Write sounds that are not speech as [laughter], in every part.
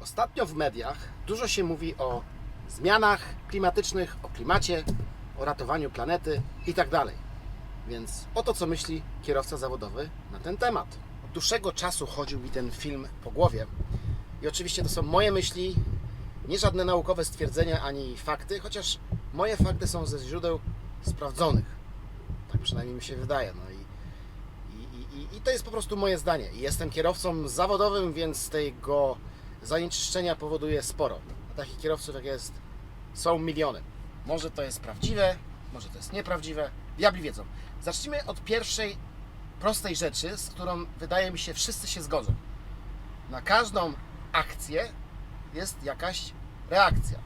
Ostatnio w mediach dużo się mówi o zmianach klimatycznych, o klimacie, o ratowaniu planety itd. Więc oto co myśli kierowca zawodowy na ten temat. Od dłuższego czasu chodził mi ten film po głowie i oczywiście to są moje myśli, nie żadne naukowe stwierdzenia ani fakty, chociaż moje fakty są ze źródeł sprawdzonych. Tak przynajmniej mi się wydaje. No i, i, i, i to jest po prostu moje zdanie. I Jestem kierowcą zawodowym, więc tego zanieczyszczenia powoduje sporo. A takich kierowców jak jest są miliony. Może to jest prawdziwe, może to jest nieprawdziwe. Diabli wiedzą. Zacznijmy od pierwszej prostej rzeczy, z którą wydaje mi się wszyscy się zgodzą. Na każdą akcję jest jakaś reakcja.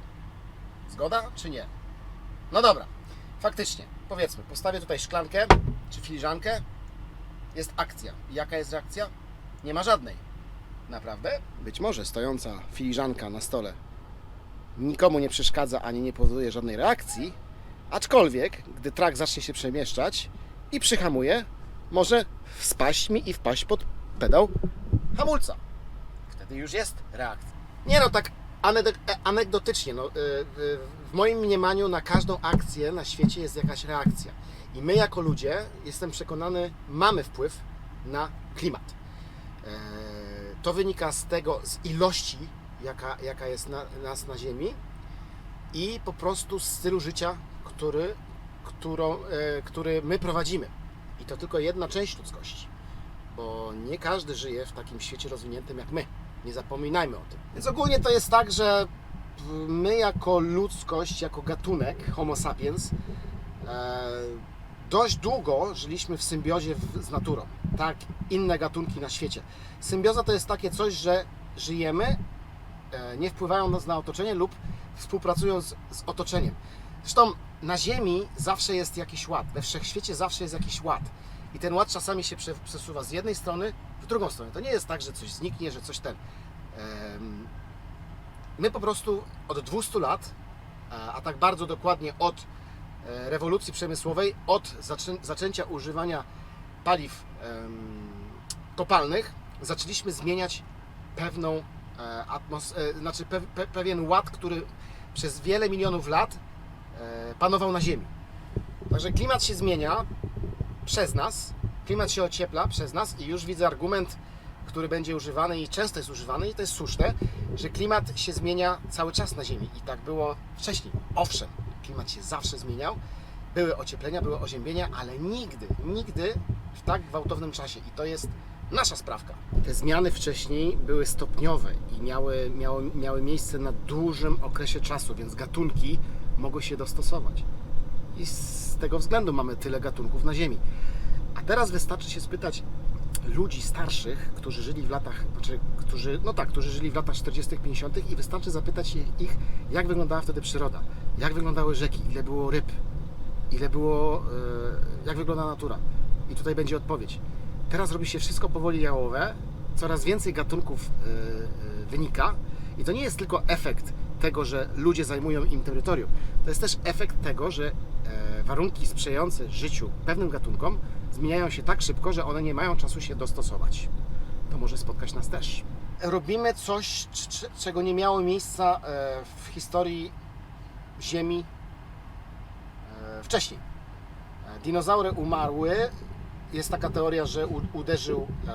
Zgoda czy nie? No dobra, faktycznie, powiedzmy, postawię tutaj szklankę czy filiżankę, jest akcja. I jaka jest reakcja? Nie ma żadnej. Naprawdę? Być może stojąca filiżanka na stole nikomu nie przeszkadza ani nie powoduje żadnej reakcji, aczkolwiek, gdy trak zacznie się przemieszczać i przyhamuje, może spaść mi i wpaść pod pedał hamulca. Wtedy już jest reakcja. Nie no, tak e, anegdotycznie, no, y, y, w moim mniemaniu na każdą akcję na świecie jest jakaś reakcja. I my jako ludzie, jestem przekonany, mamy wpływ na klimat. To wynika z tego, z ilości, jaka, jaka jest na, nas na Ziemi i po prostu z stylu życia, który, którą, e, który my prowadzimy. I to tylko jedna część ludzkości, bo nie każdy żyje w takim świecie rozwiniętym jak my. Nie zapominajmy o tym. Więc ogólnie to jest tak, że my jako ludzkość, jako gatunek Homo sapiens, e, dość długo żyliśmy w symbiozie z naturą. Tak, inne gatunki na świecie. Symbioza to jest takie coś, że żyjemy, e, nie wpływając na otoczenie lub współpracując z otoczeniem. Zresztą na Ziemi zawsze jest jakiś ład, we wszechświecie zawsze jest jakiś ład. I ten ład czasami się prze- przesuwa z jednej strony w drugą stronę. To nie jest tak, że coś zniknie, że coś ten. My po prostu od 200 lat, a- tak bardzo dokładnie od rewolucji przemysłowej, od zaczę- zaczęcia używania paliw kopalnych, zaczęliśmy zmieniać pewną e, atmos- e, znaczy pe- pe- pewien ład, który przez wiele milionów lat e, panował na Ziemi. Także klimat się zmienia przez nas, klimat się ociepla przez nas i już widzę argument, który będzie używany i często jest używany i to jest słuszne, że klimat się zmienia cały czas na Ziemi i tak było wcześniej. Owszem, klimat się zawsze zmieniał, były ocieplenia, były oziębienia, ale nigdy, nigdy w tak gwałtownym czasie i to jest nasza sprawka. Te zmiany wcześniej były stopniowe i miały, miały, miały miejsce na dużym okresie czasu, więc gatunki mogły się dostosować. I z tego względu mamy tyle gatunków na Ziemi. A teraz wystarczy się spytać ludzi starszych, którzy żyli w latach, znaczy, którzy, no tak, którzy żyli w latach 40., 50. i wystarczy zapytać ich, jak wyglądała wtedy przyroda, jak wyglądały rzeki, ile było ryb, ile było, e, jak wygląda natura. I tutaj będzie odpowiedź. Teraz robi się wszystko powoli jałowe, coraz więcej gatunków e, e, wynika i to nie jest tylko efekt tego, że ludzie zajmują im terytorium. To jest też efekt tego, że warunki sprzyjające życiu pewnym gatunkom zmieniają się tak szybko, że one nie mają czasu się dostosować. To może spotkać nas też. Robimy coś, czego nie miało miejsca w historii Ziemi e, wcześniej. E, Dinozaury umarły. Jest taka teoria, że uderzył e,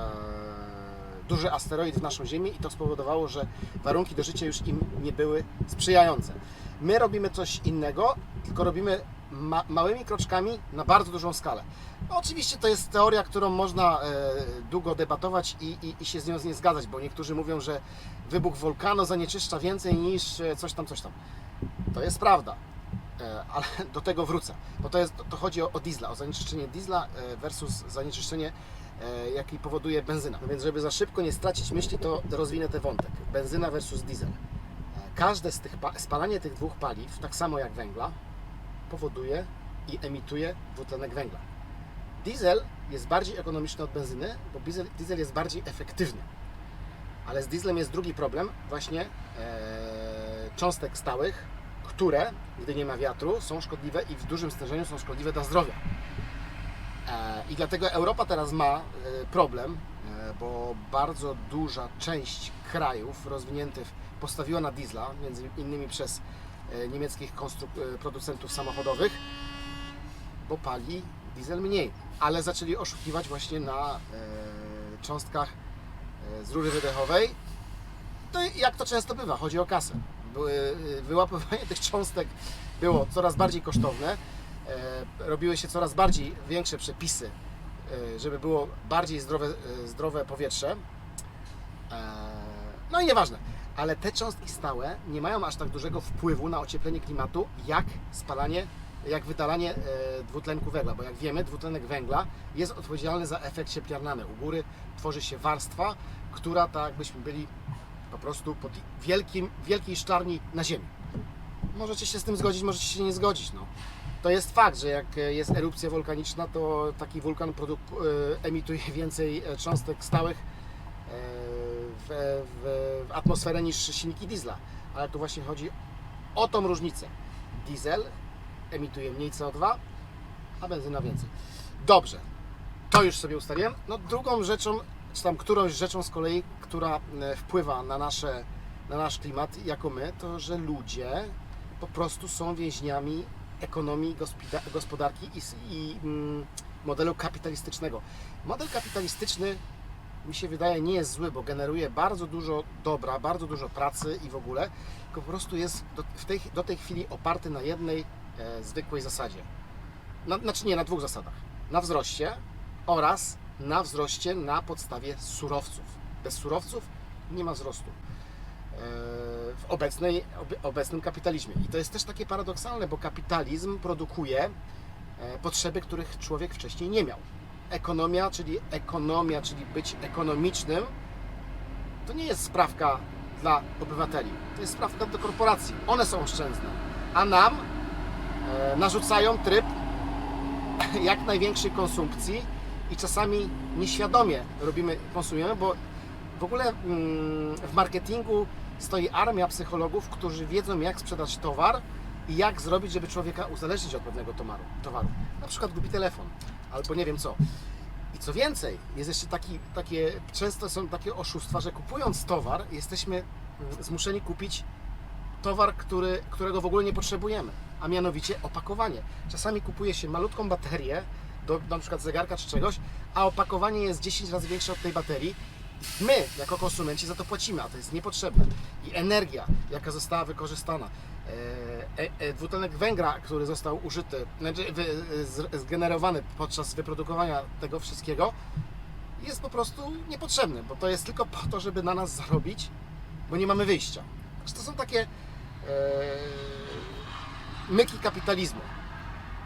duży asteroid w naszą Ziemię i to spowodowało, że warunki do życia już im nie były sprzyjające. My robimy coś innego, tylko robimy ma- małymi kroczkami na bardzo dużą skalę. No, oczywiście to jest teoria, którą można e, długo debatować i, i, i się z nią nie zgadzać, bo niektórzy mówią, że wybuch wulkanu zanieczyszcza więcej niż coś tam, coś tam. To jest prawda, e, ale [laughs] do tego wrócę, bo to, jest, to chodzi o, o diesla, o zanieczyszczenie diesla e, versus zanieczyszczenie, e, jaki powoduje benzyna. No więc, żeby za szybko nie stracić myśli, to rozwinę ten wątek. Benzyna versus diesel. Każde z tych, pa- spalanie tych dwóch paliw, tak samo jak węgla, powoduje i emituje dwutlenek węgla. Diesel jest bardziej ekonomiczny od benzyny, bo diesel, diesel jest bardziej efektywny. Ale z dieslem jest drugi problem, właśnie cząstek stałych, które, gdy nie ma wiatru, są szkodliwe i w dużym stężeniu są szkodliwe dla zdrowia. E, I dlatego Europa teraz ma e, problem, e, bo bardzo duża część krajów rozwiniętych postawiła na diesla, między innymi przez niemieckich producentów samochodowych, bo pali diesel mniej, ale zaczęli oszukiwać właśnie na cząstkach z rury wydechowej. To jak to często bywa, chodzi o kasę. E, wyłapywanie tych cząstek było coraz bardziej kosztowne, e, robiły się coraz bardziej większe przepisy, e, żeby było bardziej zdrowe, e, zdrowe powietrze. No i nieważne, ale te cząstki stałe nie mają aż tak dużego wpływu na ocieplenie klimatu, jak spalanie, jak wydalanie dwutlenku węgla, bo jak wiemy, dwutlenek węgla jest odpowiedzialny za efekt cieplarniany. U góry tworzy się warstwa, która tak jakbyśmy byli po prostu pod wielkim, wielkiej szklarni na ziemi. Możecie się z tym zgodzić, możecie się nie zgodzić. No. To jest fakt, że jak e, jest erupcja wulkaniczna, to taki wulkan e, emituje [laughs] więcej e, cząstek stałych w, w, w atmosferę niż silniki diesla. Ale tu właśnie chodzi o tą różnicę. Diesel emituje mniej CO2, a benzyna więcej. Dobrze, to już sobie ustaliłem. No drugą rzeczą, czy tam którąś rzeczą z kolei, która e, wpływa na, nasze, na nasz klimat jako my, to że ludzie po prostu są więźniami ekonomii, gospodarki i, i mm, modelu kapitalistycznego. Model kapitalistyczny mi się wydaje nie jest zły, bo generuje bardzo dużo dobra, bardzo dużo pracy i w ogóle, tylko po prostu jest do, tej, do tej chwili oparty na jednej e, zwykłej zasadzie. Na, znaczy nie, na dwóch zasadach. Na wzroście oraz na wzroście na podstawie surowców. Bez surowców nie ma wzrostu e, w obecnej, ob, obecnym kapitalizmie. I to jest też takie paradoksalne, bo kapitalizm produkuje e, potrzeby, których człowiek wcześniej nie miał. Ekonomia, czyli ekonomia, czyli być ekonomicznym, to nie jest sprawka dla obywateli, to jest sprawka dla korporacji. One są oszczędne, a nam e, narzucają tryb [laughs] jak największej konsumpcji i czasami nieświadomie robimy, konsumujemy, bo w ogóle mm, w marketingu stoi armia psychologów, którzy wiedzą jak sprzedać towar i jak zrobić, żeby człowieka uzależnić od pewnego towaru. Na przykład głupi telefon albo nie wiem co. I co więcej, jest jeszcze taki, takie, często są takie oszustwa, że kupując towar jesteśmy mm, zmuszeni kupić towar, który, którego w ogóle nie potrzebujemy, a mianowicie opakowanie. Czasami kupuje się malutką baterię do na przykład zegarka czy czegoś, a opakowanie jest 10 razy większe od tej baterii. My, jako konsumenci, za to płacimy, a to jest niepotrzebne. I energia, jaka została wykorzystana, e, e, e, dwutlenek węgla, który został użyty, znaczy wy, z, zgenerowany podczas wyprodukowania tego wszystkiego, jest po prostu niepotrzebny, bo to jest tylko po to, żeby na nas zarobić, bo nie mamy wyjścia. To są takie e, myki kapitalizmu.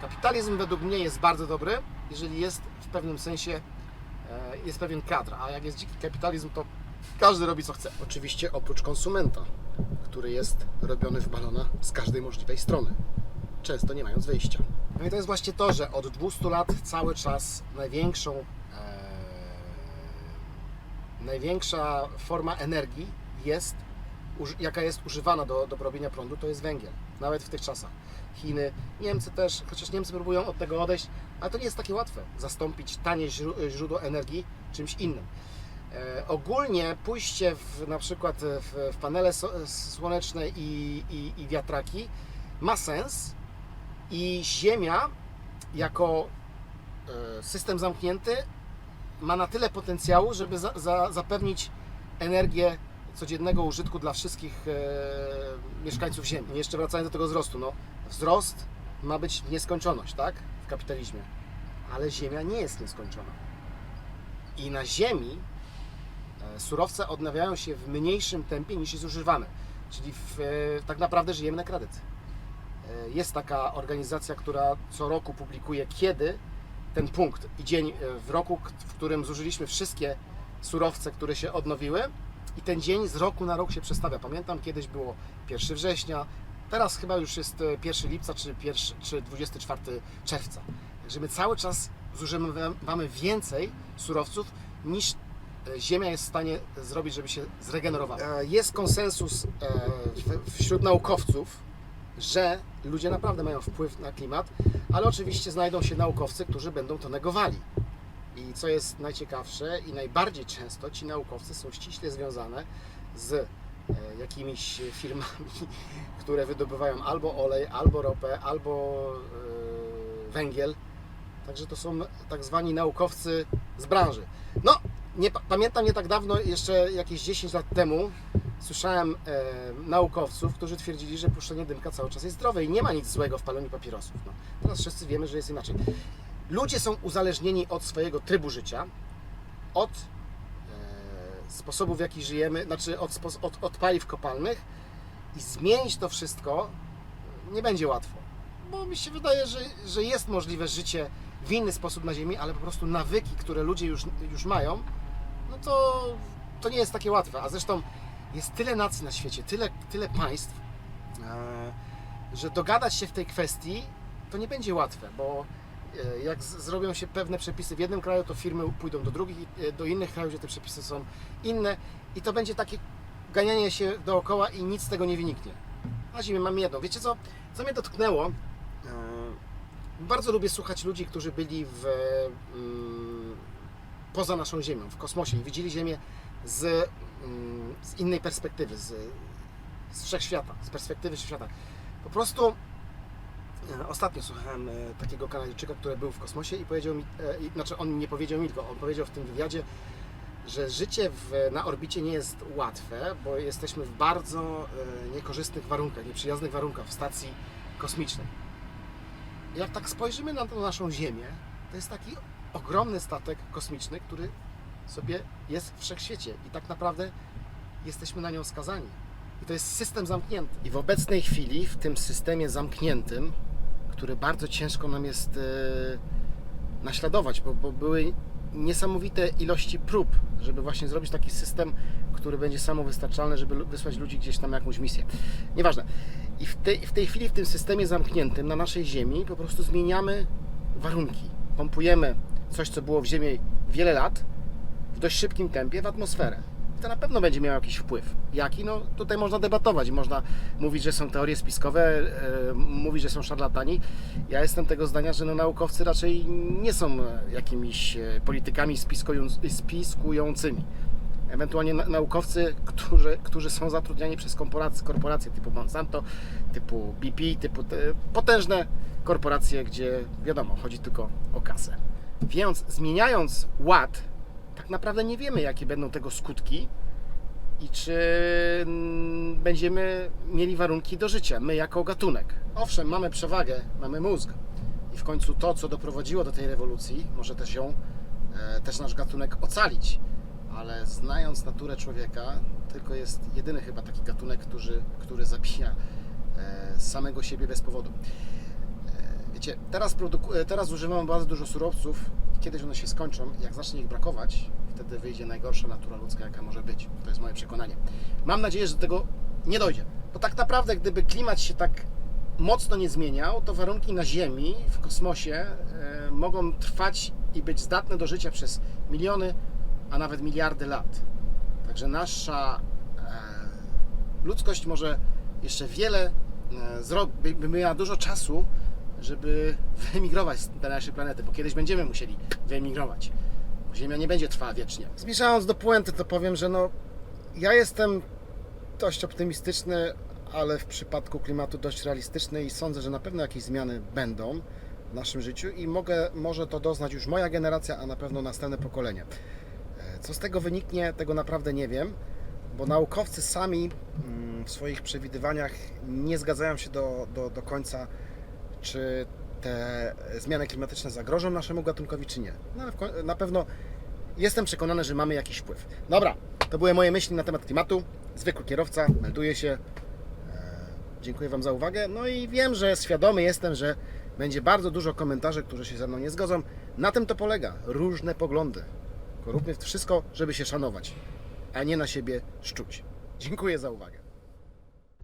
Kapitalizm według mnie jest bardzo dobry, jeżeli jest w pewnym sensie e, jest pewien kadr, a jak jest dziki kapitalizm, to każdy robi co chce. Oczywiście oprócz konsumenta, który jest robiony w balona z każdej możliwej strony, często nie mając wyjścia. No i to jest właśnie to, że od 200 lat cały czas największą e, największa forma energii jest, jaka jest używana do, do robienia prądu, to jest węgiel. Nawet w tych czasach. Chiny, Niemcy też, chociaż Niemcy próbują od tego odejść, ale to nie jest takie łatwe. Zastąpić tanie źró- źródło energii czymś innym. E, ogólnie pójście w, na przykład w, w panele słoneczne i, i, i wiatraki ma sens i Ziemia jako e, system zamknięty ma na tyle potencjału, żeby za, za, zapewnić energię codziennego użytku dla wszystkich e, mieszkańców Ziemi. I jeszcze wracając do tego wzrostu, no, wzrost ma być nieskończoność, tak? W kapitalizmie. Ale Ziemia nie jest nieskończona. I na Ziemi e, surowce odnawiają się w mniejszym tempie niż jest używane. Czyli w, e, tak naprawdę żyjemy na kredyt. E, Jest taka organizacja, która co roku publikuje, kiedy ten punkt i dzień e, w roku, w którym zużyliśmy wszystkie surowce, które się odnowiły i ten dzień z roku na rok się przestawia. Pamiętam kiedyś było 1 września, teraz chyba już jest e, 1 lipca czy, 1, czy 24 czerwca. Także my cały czas zużywamy więcej surowców niż e, Ziemia jest w stanie zrobić, żeby się zregenerowała. E, Jest konsensus e, wśród naukowców, że ludzie naprawdę mają wpływ na klimat, ale oczywiście znajdą się naukowcy, którzy będą to negowali. I co jest najciekawsze i najbardziej często ci naukowcy są ściśle związane z e, jakimiś firmami, [laughs] które wydobywają albo olej, albo ropę, albo e, węgiel. Także to są tak zwani naukowcy z branży. No, nie, pa- pamiętam nie tak dawno, jeszcze jakieś 10 lat temu, słyszałem e, naukowców, którzy twierdzili, że puszczenie dymka cały czas jest zdrowe i nie ma nic złego w paleniu papierosów. No, teraz wszyscy wiemy, że jest inaczej. Ludzie są uzależnieni od swojego trybu życia, od e, sposobu, w jaki żyjemy, znaczy od, od, od paliw kopalnych i zmienić to wszystko nie będzie łatwo. Bo mi się wydaje, że, że jest możliwe życie w inny sposób na Ziemi, ale po prostu nawyki, które ludzie już, już mają, no to, to nie jest takie łatwe. A zresztą jest tyle nacji na świecie, tyle, tyle państw, e, że dogadać się w tej kwestii to nie będzie łatwe, bo jak z- zrobią się pewne przepisy w jednym kraju, to firmy pójdą do drugich, e, do innych krajów, gdzie te przepisy są inne i to będzie takie ganianie się dookoła i nic z tego nie wyniknie. Na zimie mam jedno. Wiecie co? Co mnie dotknęło? E, Bardzo lubię słuchać ludzi, którzy byli w, mm, poza naszą Ziemią, w kosmosie i widzieli Ziemię z, mm, z innej perspektywy, z, z wszechświata, z perspektywy świata. Po prostu e, ostatnio słuchałem e, takiego Kanadyjczyka, który był w kosmosie i powiedział mi, e, znaczy on nie powiedział mi, tylko on powiedział w tym wywiadzie, że życie w, na orbicie nie jest łatwe, bo jesteśmy w bardzo e, niekorzystnych warunkach, nieprzyjaznych warunkach w stacji kosmicznej. Jak tak spojrzymy na tą naszą Ziemię, to jest taki ogromny statek kosmiczny, który sobie jest w wszechświecie i tak naprawdę jesteśmy na nią skazani. I to jest system zamknięty. I w obecnej chwili, w tym systemie zamkniętym, który bardzo ciężko nam jest e, naśladować, bo, bo były niesamowite ilości prób, żeby właśnie zrobić taki system, który będzie samowystarczalny, żeby wysłać ludzi gdzieś tam jakąś misję. Nieważne. I w tej, w tej chwili w tym systemie zamkniętym na naszej Ziemi po prostu zmieniamy warunki. Pompujemy coś, co było w Ziemi wiele lat, w dość szybkim tempie w atmosferę. To na pewno będzie miało jakiś wpływ. Jaki? No tutaj można debatować. Można mówić, że są teorie spiskowe, e, mówić, że są szarlatani. Ja jestem tego zdania, że no, naukowcy raczej nie są jakimiś e, politykami spiskując- spiskującymi. Ewentualnie na, naukowcy, którzy, którzy są zatrudniani przez korporacje, korporacje typu Monsanto, typu BP, typu te potężne korporacje, gdzie wiadomo, chodzi tylko o kasę. Więc zmieniając ład, tak naprawdę nie wiemy, jakie będą tego skutki i czy mm, będziemy mieli warunki do życia, my jako gatunek. Owszem, mamy przewagę, mamy mózg i w końcu to, co doprowadziło do tej rewolucji, może też ją, e, też nasz gatunek ocalić, ale znając naturę człowieka, tylko jest jedyny chyba taki gatunek, który, który zabija e, samego siebie bez powodu. E, Wiecie, teraz, teraz używamy bardzo dużo surowców, kiedyś one się skończą, jak zacznie ich brakować, wtedy wyjdzie najgorsza natura ludzka, jaka może być. To jest moje przekonanie. Mam nadzieję, że do tego nie dojdzie. Bo tak naprawdę, gdyby klimat się tak mocno nie zmieniał, to warunki na Ziemi, w kosmosie e, mogą trwać i być zdatne do życia przez miliony, a nawet miliardy lat. Także nasza e, ludzkość może jeszcze wiele e, zrobić, by miała dużo czasu, żeby wyemigrować z tej naszej planety, bo kiedyś będziemy musieli wyemigrować. Ziemia nie będzie trwała wiecznie. Zmierzając do puenty, to powiem, że no, ja jestem dość optymistyczny, ale w przypadku klimatu dość realistyczny i sądzę, że na pewno jakieś zmiany będą w naszym życiu i mogę, może to doznać już moja generacja, a na pewno następne pokolenie. E, Co z tego wyniknie, tego naprawdę nie wiem, bo naukowcy sami mm, w swoich przewidywaniach nie zgadzają się do, do, do końca, czy te zmiany klimatyczne zagrożą naszemu gatunkowi, czy nie. No, ale na pewno jestem przekonany, że mamy jakiś wpływ. Dobra, to były moje myśli na temat klimatu. Zwykły kierowca, melduje się. E, Dziękuję Wam za uwagę. No i wiem, że świadomy jestem, że będzie bardzo dużo komentarzy, którzy się ze mną nie zgodzą. Na tym to polega. Różne poglądy. Róbmy wszystko, żeby się szanować, a nie na siebie szczuć. Dziękuję za uwagę.